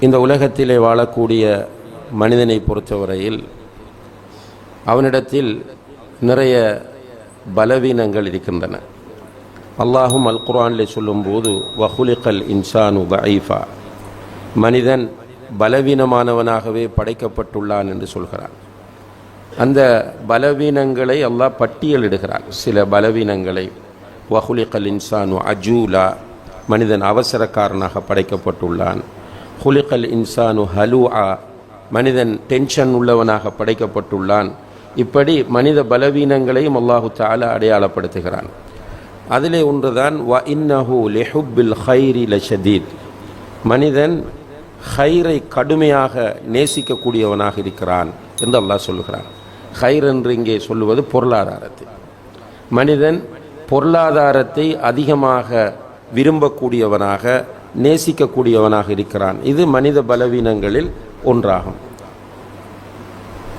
இந்த உலகத்திலே வாழக்கூடிய மனிதனை பொறுத்தவரையில் அவனிடத்தில் நிறைய பலவீனங்கள் இருக்கின்றன. அல்லாஹும் அல் குரானில் சொல்லும்போது வஹுலிகல் இன்சானு தஈஃபா மனிதன் பலவீனமானவனாகவே படைக்கப்பட்டுள்ளான் என்று சொல்கிறான். அந்த பலவீனங்களை அல்லாஹ் பட்டியலிடுகிறான். சில பலவீனங்களை வஹுலிகல் இன்சானு அஜூலா. மனிதன் அவசரக்காரனாக படைக்கப்பட்டுள்ளான். ஹுலிகல் இன்சானு ஹலூஆ மனிதன் டென்ஷன் உள்ளவனாக படைக்கப்பட்டுள்ளான். இப்படி மனித பலவீனங்களையும் அல்லாஹு தாலா அடையாளப்படுத்துகிறான். அதிலே ஒன்றுதான் வ இன்னஹு லெஹுபில் ஹைரி லஷதீத். மனிதன் ஹைரை கடுமையாக நேசிக்கக்கூடியவனாக இருக்கிறான் என்று அல்லாஹ் சொல்லுகிறான். ஹைர் என்று இங்கே சொல்லுவது பொருளாதாரத்தை. மனிதன் பொருளாதாரத்தை அதிகமாக விரும்பக்கூடியவனாக நேசிக்கக்கூடியவனாக இருக்கிறான். இது மனித பலவீனங்களில் ஒன்றாகும்.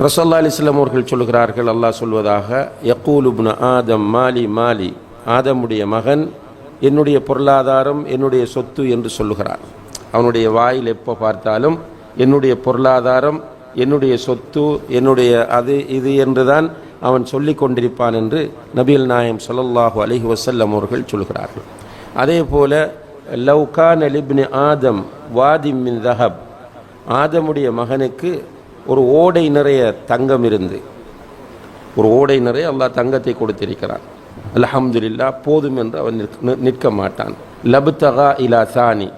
ரசல்லா அலிஸ்லாம் அவர்கள் சொல்கிறார்கள் அல்லாஹ் சொல்வதாக யக்கூலுப்னு ஆதம் மாலி மாலி ஆதமுடைய மகன் என்னுடைய பொருளாதாரம் என்னுடைய சொத்து என்று சொல்லுகிறான் அவனுடைய வாயில் எப்போ பார்த்தாலும் என்னுடைய பொருளாதாரம் என்னுடைய சொத்து என்னுடைய அது இது என்றுதான் அவன் சொல்லி கொண்டிருப்பான் என்று நபிகள் நாயம் சொல்லல்லாஹு அலஹி வசல்லம் அவர்கள் சொல்கிறார்கள். அதே போல லவ்கான் அலிப்னி ஆதம் வாதிம் மின் தஹப். ஆதமுடைய மகனுக்கு ஒரு ஓடை நிறைய தங்கம் இருந்து. ஒரு ஓடை நிறைய அல்லாஹ் தங்கத்தை கொடுத்திருக்கிறான். அலஹம்துல்லா போதும் என்று அவன் நிற்க மாட்டான். லபுத்தகா இலா சானி.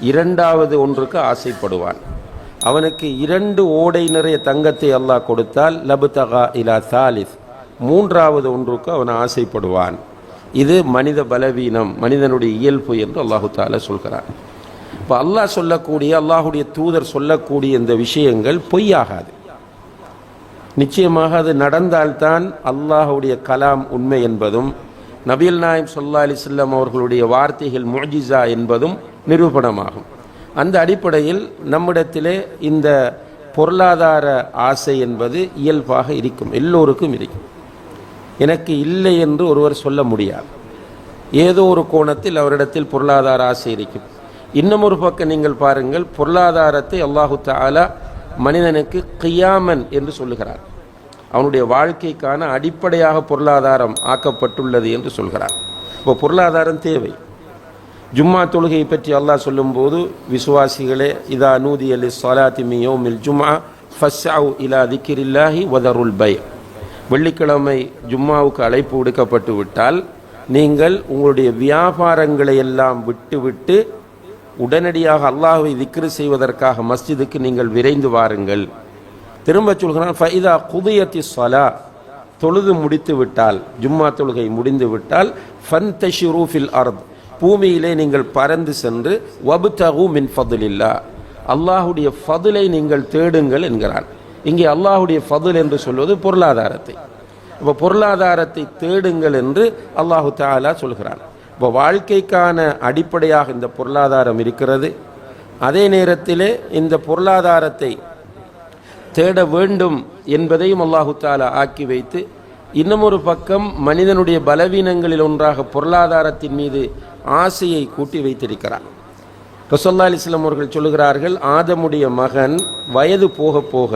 இரண்டாவது ஒன்றுக்கு ஆசைப்படுவான். அவனுக்கு இரண்டு ஓடை நிறைய தங்கத்தை அல்லாஹ் கொடுத்தால் லபுத்தகா இலா சாலிஸ். மூன்றாவது ஒன்றுக்கு அவன் ஆசைப்படுவான். இது மனித பலவீனம் மனிதனுடைய இயல்பு என்று அல்லாஹு தாலா சொல்கிறான். இப்போ அல்லாஹ் சொல்லக்கூடிய அல்லாஹுடைய தூதர் சொல்லக்கூடிய இந்த விஷயங்கள் பொய்யாகாது. நிச்சயமாக அது நடந்தால்தான் அல்லாஹுடைய கலாம் உண்மை என்பதும் நபீல் நாயம் சொல்லா அலிஸ்லாம் அவர்களுடைய வார்த்தைகள் முஜிசா என்பதும் நிரூபணமாகும். அந்த அடிப்படையில் நம்மிடத்திலே இந்த பொருளாதார ஆசை என்பது இயல்பாக இருக்கும் எல்லோருக்கும் இருக்கும். எனக்கு இல்லை என்று ஒருவர் சொல்ல முடியாது. ஏதோ ஒரு கோணத்தில் அவரிடத்தில் பொருளாதார ஆசை இருக்கும் இன்னும் ஒரு பக்கம் நீங்கள் பாருங்கள் பொருளாதாரத்தை அல்லாஹு தாலா மனிதனுக்கு கியாமன் என்று சொல்லுகிறார். அவனுடைய வாழ்க்கைக்கான அடிப்படையாக பொருளாதாரம் ஆக்கப்பட்டுள்ளது என்று சொல்கிறார். இப்போ பொருளாதாரம் தேவை. ஜும்மா தொழுகையை பற்றி அல்லாஹ் சொல்லும்போது விசுவாசிகளே இதா நூதி அலி சலாத்தி மியோமில் ஜும்மா ஃபஸ்ஸாவ் இலா திக்கிரில்லாஹி வதருல் பை வெள்ளிக்கிழமை ஜும்மாவுக்கு அழைப்பு விடுக்கப்பட்டு விட்டால் நீங்கள் உங்களுடைய வியாபாரங்களை எல்லாம் விட்டுவிட்டு உடனடியாக அல்லாஹுவை திக்ரு செய்வதற்காக மஸ்ஜிதுக்கு நீங்கள் விரைந்து வாருங்கள். திரும்ப சொல்கிறான் ஃபைதா குதியத்தி சலா தொழுது முடித்து விட்டால் ஜும்மா தொழுகை முடிந்து விட்டால் ஃபன்தஷிரு ரூஃபில் அர்த். பூமியிலே நீங்கள் பறந்து சென்று வபுதகு மின் ஃபதுலில்லா அல்லாஹுடைய ஃபதுலை நீங்கள் தேடுங்கள் என்கிறான். இங்கே அல்லாஹுடைய ஃபதுல் என்று சொல்வது பொருளாதாரத்தை. இப்போ பொருளாதாரத்தை தேடுங்கள் என்று அல்லாஹு தாலா சொல்கிறான். இப்போ வாழ்க்கைக்கான அடிப்படையாக இந்த பொருளாதாரம் இருக்கிறது. அதே நேரத்திலே இந்த பொருளாதாரத்தை தேட வேண்டும் என்பதையும் அல்லாஹு தாலா ஆக்கி வைத்து இன்னமொரு பக்கம் மனிதனுடைய பலவீனங்களில் ஒன்றாக பொருளாதாரத்தின் மீது ஆசையை கூட்டி வைத்திருக்கிறார் ரசல்லா அலிஸ்லாம் அவர்கள் சொல்லுகிறார்கள் ஆதமுடைய மகன் வயது போக போக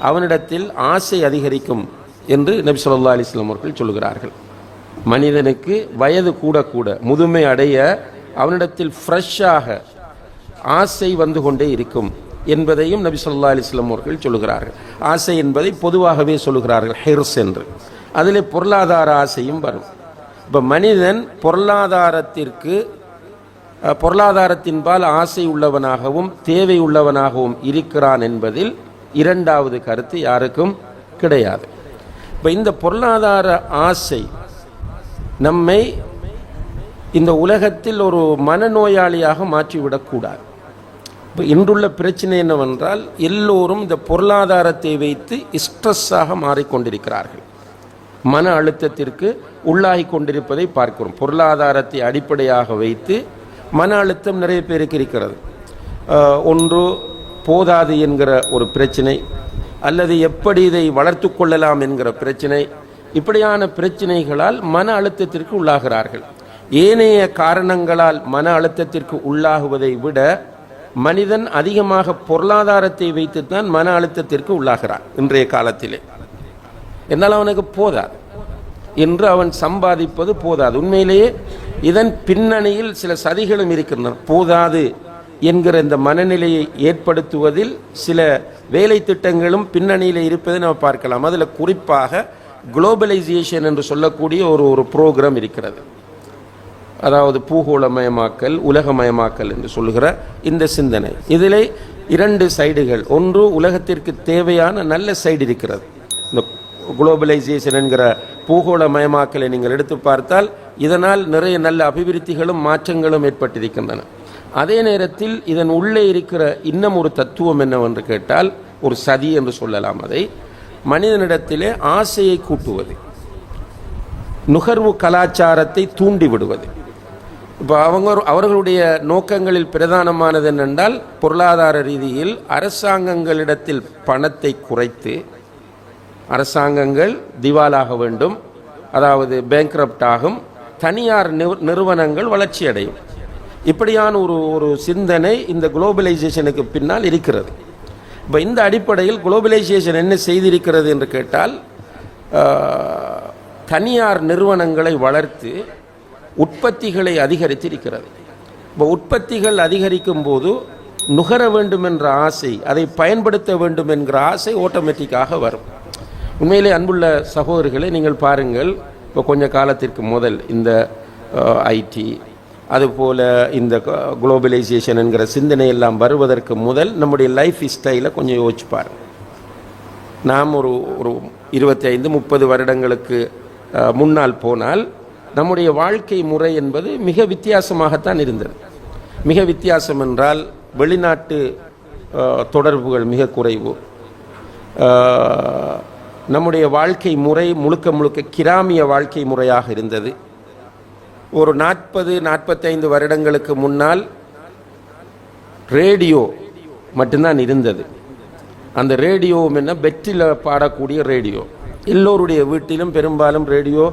அவனிடத்தில் ஆசை அதிகரிக்கும் என்று நபி சொல்லா அலிஸ்லாம் அவர்கள் சொல்லுகிறார்கள். மனிதனுக்கு வயது கூட கூட முதுமை அடைய அவனிடத்தில் ஃப்ரெஷ்ஷாக ஆசை வந்து கொண்டே இருக்கும் என்பதையும் நபி சொல்லா அலிஸ்லாம் அவர்கள் சொல்லுகிறார்கள். ஆசை என்பதை பொதுவாகவே சொல்லுகிறார்கள் ஹெர்ஸ் என்று. அதிலே பொருளாதார ஆசையும் வரும். இப்போ மனிதன் பொருளாதாரத்திற்கு பொருளாதாரத்தின்பால் ஆசை உள்ளவனாகவும் தேவை உள்ளவனாகவும் இருக்கிறான் என்பதில் இரண்டாவது கருத்து யாருக்கும் கிடையாது. இப்போ இந்த பொருளாதார ஆசை நம்மை இந்த உலகத்தில் ஒரு மனநோயாளியாக மாற்றிவிடக்கூடாது இப்போ இன்றுள்ள பிரச்சனை என்னவென்றால் எல்லோரும் இந்த பொருளாதாரத்தை வைத்து ஸ்ட்ரெஸ்ஸாக மாறிக்கொண்டிருக்கிறார்கள் மன அழுத்தத்திற்கு உள்ளாகி கொண்டிருப்பதை பார்க்கிறோம். பொருளாதாரத்தை அடிப்படையாக வைத்து மன அழுத்தம் நிறைய பேருக்கு இருக்கிறது. ஒன்று போதாது என்கிற ஒரு பிரச்சனை அல்லது எப்படி இதை வளர்த்து கொள்ளலாம் என்கிற பிரச்சனை இப்படியான பிரச்சனைகளால் மன அழுத்தத்திற்கு உள்ளாகிறார்கள். ஏனைய காரணங்களால் மன அழுத்தத்திற்கு உள்ளாகுவதை விட மனிதன் அதிகமாக பொருளாதாரத்தை வைத்துத்தான் மன அழுத்தத்திற்கு உள்ளாகிறான் இன்றைய காலத்திலே. என்னால் அவனுக்கு போதாது. என்று அவன் சம்பாதிப்பது போதாது. உண்மையிலேயே இதன் பின்னணியில் சில சதிகளும் இருக்கின்றன. போதாது. என்கிற இந்த மனநிலையை ஏற்படுத்துவதில் சில வேலை திட்டங்களும் பின்னணியில் இருப்பதை நம்ம பார்க்கலாம். அதில் குறிப்பாக குளோபலைசேஷன் என்று சொல்லக்கூடிய ஒரு ஒரு ப்ரோக்ராம் இருக்கிறது. அதாவது பூகோளமயமாக்கல் உலகமயமாக்கல் என்று சொல்லுகிற இந்த சிந்தனை. இதில் இரண்டு சைடுகள். ஒன்று உலகத்திற்கு தேவையான நல்ல சைடு இருக்கிறது. இந்த குளோபலைசேஷன் என்கிற பூகோளமயமாக்கலை நீங்கள் எடுத்து பார்த்தால் இதனால் நிறைய நல்ல அபிவிருத்திகளும் மாற்றங்களும் ஏற்பட்டிருக்கின்றன. அதே நேரத்தில் இதன் உள்ளே இருக்கிற இன்னும் ஒரு தத்துவம் என்னவென்று கேட்டால் ஒரு சதி என்று சொல்லலாம் அதை. மனிதனிடத்திலே ஆசையை கூட்டுவது. நுகர்வு கலாச்சாரத்தை தூண்டி விடுவது. இப்போ அவங்க அவர்களுடைய நோக்கங்களில் பிரதானமானது என்னென்றால் பொருளாதார ரீதியில் அரசாங்கங்களிடத்தில் பணத்தை குறைத்து அரசாங்கங்கள் திவாலாக வேண்டும். அதாவது பேங்க்ரப்ட் ஆகும். தனியார் நிறு- நிறுவனங்கள் வளர்ச்சியடையும். இப்படியான ஒரு ஒரு சிந்தனை இந்த குளோபலைசேஷனுக்கு பின்னால் இருக்கிறது. இப்போ இந்த அடிப்படையில் குளோபலைசேஷன் என்ன செய்திருக்கிறது என்று கேட்டால் தனியார் நிறுவனங்களை வளர்த்து உற்பத்திகளை அதிகரித்திருக்கிறது. இப்போ உற்பத்திகள் அதிகரிக்கும் போது நுகர வேண்டும் என்ற ஆசை அதை பயன்படுத்த வேண்டும் என்கிற ஆசை ஆட்டோமேட்டிக்காக வரும். உண்மையிலே அன்புள்ள சகோதரர்களை நீங்கள் பாருங்கள் இப்போ கொஞ்ச காலத்திற்கு முதல் இந்த ஐடி அதுபோல் இந்த குளோபலைசேஷன் என்கிற சிந்தனை எல்லாம் வருவதற்கு முதல் நம்முடைய லைஃப் ஸ்டைலை கொஞ்சம் யோசிச்சு நாம் ஒரு ஒரு இருபத்தைந்து முப்பது வருடங்களுக்கு முன்னால் போனால் நம்முடைய வாழ்க்கை முறை என்பது மிக வித்தியாசமாகத்தான் இருந்தது. மிக வித்தியாசம் என்றால் வெளிநாட்டு தொடர்புகள் மிக குறைவு. நம்முடைய வாழ்க்கை முறை முழுக்க முழுக்க கிராமிய வாழ்க்கை முறையாக இருந்தது. ஒரு நாற்பது நாற்பத்தைந்து வருடங்களுக்கு முன்னால் ரேடியோ மட்டும்தான் இருந்தது. அந்த ரேடியோவும் என்ன? பெற்றில் பாடக்கூடிய ரேடியோ. எல்லோருடைய வீட்டிலும் பெரும்பாலும் ரேடியோ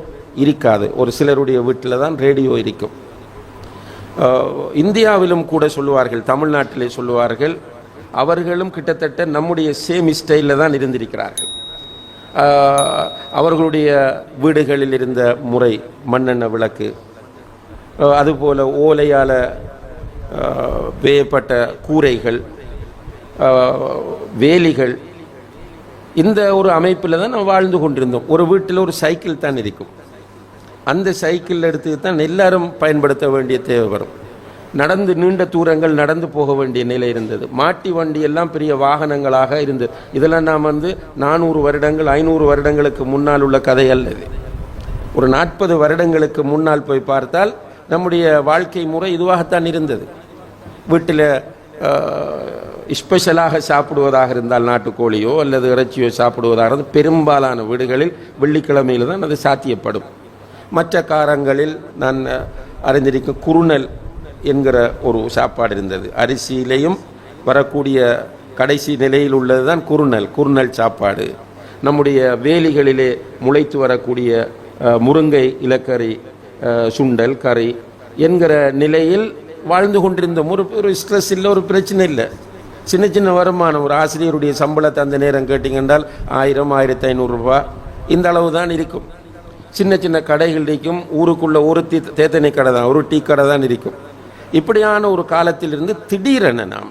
இருக்காது. ஒரு சிலருடைய வீட்டில் தான் ரேடியோ இருக்கும். இந்தியாவிலும் கூட சொல்லுவார்கள் தமிழ்நாட்டிலே சொல்லுவார்கள் அவர்களும் கிட்டத்தட்ட நம்முடைய சேம் ஸ்டைலில் தான் இருந்திருக்கிறார்கள். அவர்களுடைய வீடுகளில் இருந்த முறை மண்ணெண்ண விளக்கு அதுபோல் ஓலையால் வேயப்பட்ட கூரைகள் வேலிகள் இந்த ஒரு அமைப்பில் தான் நம்ம வாழ்ந்து கொண்டிருந்தோம். ஒரு வீட்டில் ஒரு சைக்கிள் தான் இருக்கும். அந்த சைக்கிள் எடுத்து தான் எல்லாரும் பயன்படுத்த வேண்டிய தேவை வரும். நடந்து நீண்ட தூரங்கள் நடந்து போக வேண்டிய நிலை இருந்தது. மாட்டி வண்டி எல்லாம் பெரிய வாகனங்களாக இருந்தது இதெல்லாம் நாம் வந்து நானூறு வருடங்கள் ஐநூறு வருடங்களுக்கு முன்னால் உள்ள கதை அல்லது ஒரு நாற்பது வருடங்களுக்கு முன்னால் போய் பார்த்தால் நம்முடைய வாழ்க்கை முறை இதுவாகத்தான் இருந்தது. வீட்டில் ஸ்பெஷலாக சாப்பிடுவதாக இருந்தால் நாட்டுக்கோழியோ அல்லது இறைச்சியோ சாப்பிடுவதாக இருந்தால் பெரும்பாலான வீடுகளில் வெள்ளிக்கிழமையில் தான் அது சாத்தியப்படும். மற்ற காரங்களில் நான் அறிந்திருக்கும் குறுநல் என்கிற ஒரு சாப்பாடு இருந்தது. அரிசியிலையும் வரக்கூடிய கடைசி நிலையில் உள்ளது தான் குறுநல் குறுநல் சாப்பாடு. நம்முடைய வேலிகளிலே முளைத்து வரக்கூடிய முருங்கை இலக்கறி சுண்டல் கறி என்கிற நிலையில் வாழ்ந்து கொண்டிருந்தோம். ஒரு ஒரு ஸ்ட்ரெஸ் இல்லை ஒரு பிரச்சனை இல்லை. சின்ன சின்ன வருமானம் ஒரு ஆசிரியருடைய சம்பளத்தை அந்த நேரம் கேட்டிங்கன்றால் ஆயிரம் ஆயிரத்தி ஐநூறுரூபா இந்த அளவு தான் இருக்கும். சின்ன சின்ன கடைகள் இருக்கும் ஊருக்குள்ளே ஒரு தீ தேத்தனை கடை தான் ஒரு டீ கடை தான் இருக்கும். இப்படியான ஒரு காலத்திலிருந்து திடீரென நாம்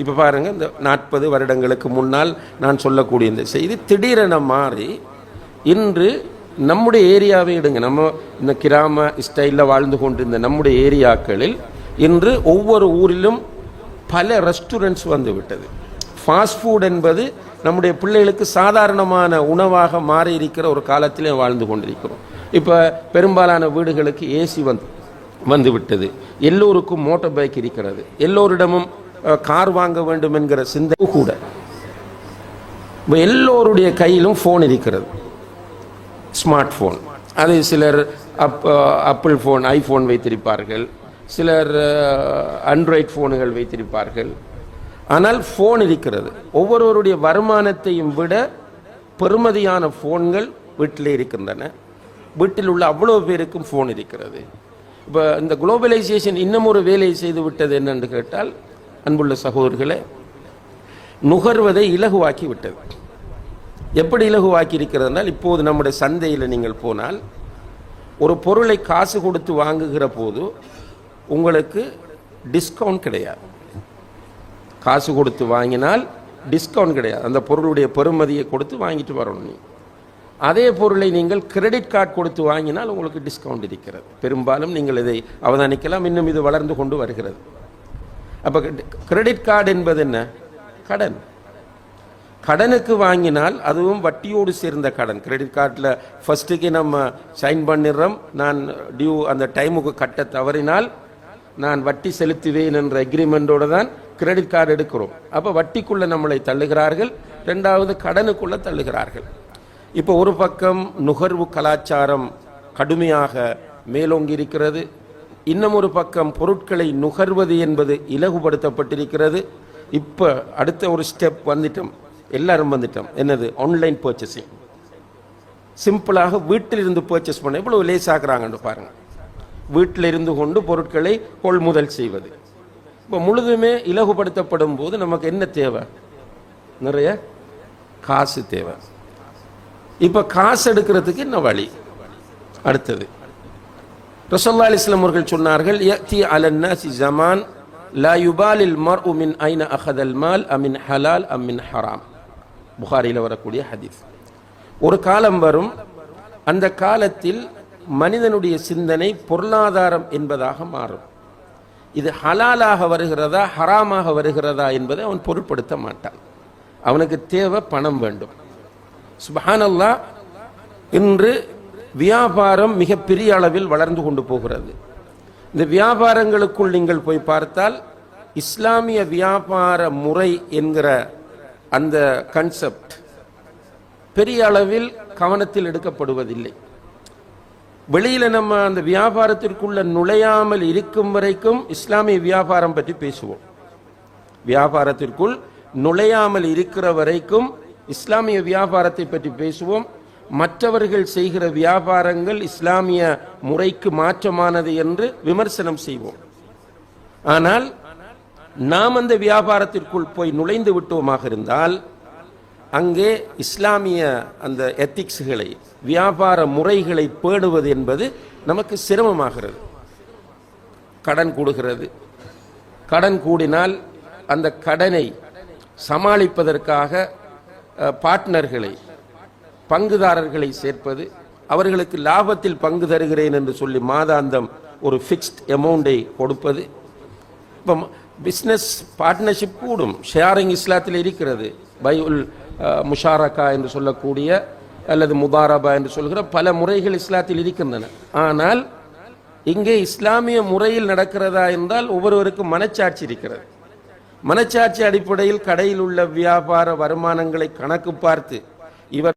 இப்போ பாருங்கள் இந்த நாற்பது வருடங்களுக்கு முன்னால் நான் சொல்லக்கூடிய இந்த செய்தி திடீரென மாறி இன்று நம்முடைய ஏரியாவை எடுங்க. நம்ம இந்த கிராம ஸ்டைலில் வாழ்ந்து கொண்டிருந்த நம்முடைய ஏரியாக்களில் இன்று ஒவ்வொரு ஊரிலும் பல ரெஸ்டாரண்ட்ஸ் வந்து விட்டது. ஃபாஸ்ட் ஃபுட் என்பது நம்முடைய பிள்ளைகளுக்கு சாதாரணமான உணவாக மாறி இருக்கிற ஒரு காலத்திலே வாழ்ந்து கொண்டிருக்கிறோம். இப்போ பெரும்பாலான வீடுகளுக்கு ஏசி வந்து வந்து விட்டது. எல்லோருக்கும் மோட்டார் பைக் இருக்கிறது. எல்லோரிடமும் கார் வாங்க வேண்டும் என்கிற சிந்தனை கூட. இப்போ எல்லோருடைய கையிலும் ஃபோன் இருக்கிறது. ஸ்மார்ட் ஃபோன் அதை சிலர் அப் ஆப்பிள் ஃபோன் ஐஃபோன் வைத்திருப்பார்கள். சிலர் ஆண்ட்ராய்ட் ஃபோனுகள் வைத்திருப்பார்கள். ஆனால் ஃபோன் இருக்கிறது. ஒவ்வொருவருடைய வருமானத்தையும் விட பெறுமதியான ஃபோன்கள் வீட்டில் இருக்கின்றன. வீட்டில் உள்ள அவ்வளோ பேருக்கும் ஃபோன் இருக்கிறது. இப்போ இந்த குளோபலைசேஷன் இன்னும் ஒரு வேலையை செய்து விட்டது என்னென்று கேட்டால் அன்புள்ள சகோதரர்களை நுகர்வதை இலகுவாக்கி விட்டது. எப்படி இலகுவாக்கி இருக்கிறதுனால் இப்போது நம்முடைய சந்தையில் நீங்கள் போனால் ஒரு பொருளை காசு கொடுத்து வாங்குகிற போது உங்களுக்கு டிஸ்கவுண்ட் கிடையாது. காசு கொடுத்து வாங்கினால் டிஸ்கவுண்ட் கிடையாது. அந்த பொருளுடைய பெறுமதியை கொடுத்து வாங்கிட்டு வரணும் நீ. அதே பொருளை நீங்கள் கிரெடிட் கார்டு கொடுத்து வாங்கினால் உங்களுக்கு டிஸ்கவுண்ட் இருக்கிறது. பெரும்பாலும் நீங்கள் இதை அவதானிக்கலாம். இன்னும் இது வளர்ந்து கொண்டு வருகிறது. அப்போ கிரெடிட் கார்டு என்பது என்ன? கடன். கடனுக்கு வாங்கினால் அதுவும் வட்டியோடு சேர்ந்த கடன். கிரெடிட் கார்டில் ஃபர்ஸ்ட்டுக்கு நம்ம சைன் பண்ணிடுறோம் நான் டியூ அந்த டைமுக்கு கட்ட தவறினால் நான் வட்டி செலுத்துவேன் என்ற அக்ரிமெண்டோடு தான் கிரெடிட் கார்டு எடுக்கிறோம். அப்போ வட்டிக்குள்ளே நம்மளை தள்ளுகிறார்கள். ரெண்டாவது கடனுக்குள்ளே தள்ளுகிறார்கள். இப்போ ஒரு பக்கம் நுகர்வு கலாச்சாரம் கடுமையாக மேலோங்கி இருக்கிறது. இன்னும் ஒரு பக்கம் பொருட்களை நுகர்வது என்பது இலகுபடுத்தப்பட்டிருக்கிறது. இப்போ அடுத்த ஒரு ஸ்டெப் வந்துட்டோம். எல்லாரும் வந்துட்டோம். என்னது? ஆன்லைன் பர்ச்சேசிங் சிம்பிளாக வீட்டில் இருந்து பர்ச்சேஸ் பண்ண இவ்வளவு லேசாக்குறாங்கன்னு பாருங்க. வீட்டில் இருந்து கொண்டு பொருட்களை கொள்முதல் செய்வது. இப்போ முழுதுமே இலகுபடுத்தப்படும் போது நமக்கு என்ன தேவை? நிறைய காசு தேவை. இப்போ காசு எடுக்கிறதுக்கு என்ன வழி? அடுத்தது. ரசோல்லா அலிஸ்லாம் அவர்கள் சொன்னார்கள் யத்தி அலன்னாசி ஜமான் லா யுபாலில் மர்உ மின் ஐன அஹதல் மால் அமின் ஹலால் அமின் ஹராம். புகாரியில் வரக்கூடிய ஹதீஸ். ஒரு காலம் வரும் அந்த காலத்தில் மனிதனுடைய சிந்தனை பொருளாதாரம் என்பதாக மாறும். இது ஹலாலாக வருகிறதா ஹராமாக வருகிறதா என்பதை அவன் பொருட்படுத்த மாட்டான். அவனுக்கு தேவை பணம் வேண்டும். சுபஹானல்லா இன்று வியாபாரம் மிகப்பெரிய அளவில் வளர்ந்து கொண்டு போகிறது. இந்த வியாபாரங்களுக்குள் நீங்கள் போய் பார்த்தால் இஸ்லாமிய வியாபார முறை என்கிற அந்த கன்செப்ட் பெரிய அளவில் கவனத்தில் எடுக்கப்படுவதில்லை. வெளியில் நம்ம அந்த வியாபாரத்திற்குள்ள நுழையாமல் இருக்கும் வரைக்கும் இஸ்லாமிய வியாபாரம் பற்றி பேசுவோம். வியாபாரத்திற்குள் நுழையாமல் இருக்கிற வரைக்கும் இஸ்லாமிய வியாபாரத்தை பற்றி பேசுவோம். மற்றவர்கள் செய்கிற வியாபாரங்கள் இஸ்லாமிய முறைக்கு மாற்றமானது என்று விமர்சனம் செய்வோம். ஆனால் நாம் அந்த வியாபாரத்திற்குள் போய் நுழைந்து விட்டோமாக இருந்தால் அங்கே இஸ்லாமிய அந்த எத்திக்ஸ்களை வியாபார முறைகளை பேணுவது என்பது நமக்கு சிரமமாகிறது. கடன் கூடுகிறது. கடன் கூடினால் அந்த கடனை சமாளிப்பதற்காக பார்ட்னர்களை பங்குதாரர்களை சேர்ப்பது அவர்களுக்கு லாபத்தில் பங்கு தருகிறேன் என்று சொல்லி மாதாந்தம் ஒரு ஃபிக்ஸ்ட் அமௌண்டை கொடுப்பது. இப்போ பிஸ்னஸ் பார்ட்னர்ஷிப் கூடும். ஷேரிங் இஸ்லாத்தில் இருக்கிறது. பையுல் முஷாரக்கா என்று சொல்லக்கூடிய அல்லது முதாரபா என்று சொல்கிற பல முறைகள் இஸ்லாத்தில் இருக்கின்றன. ஆனால் இங்கே இஸ்லாமிய முறையில் நடக்கிறதா என்றால் ஒவ்வொருவருக்கும் மனச்சாட்சி இருக்கிறது. மனச்சாட்சி அடிப்படையில் கடையில் உள்ள வியாபார வருமானங்களை கணக்கு பார்த்து இவர்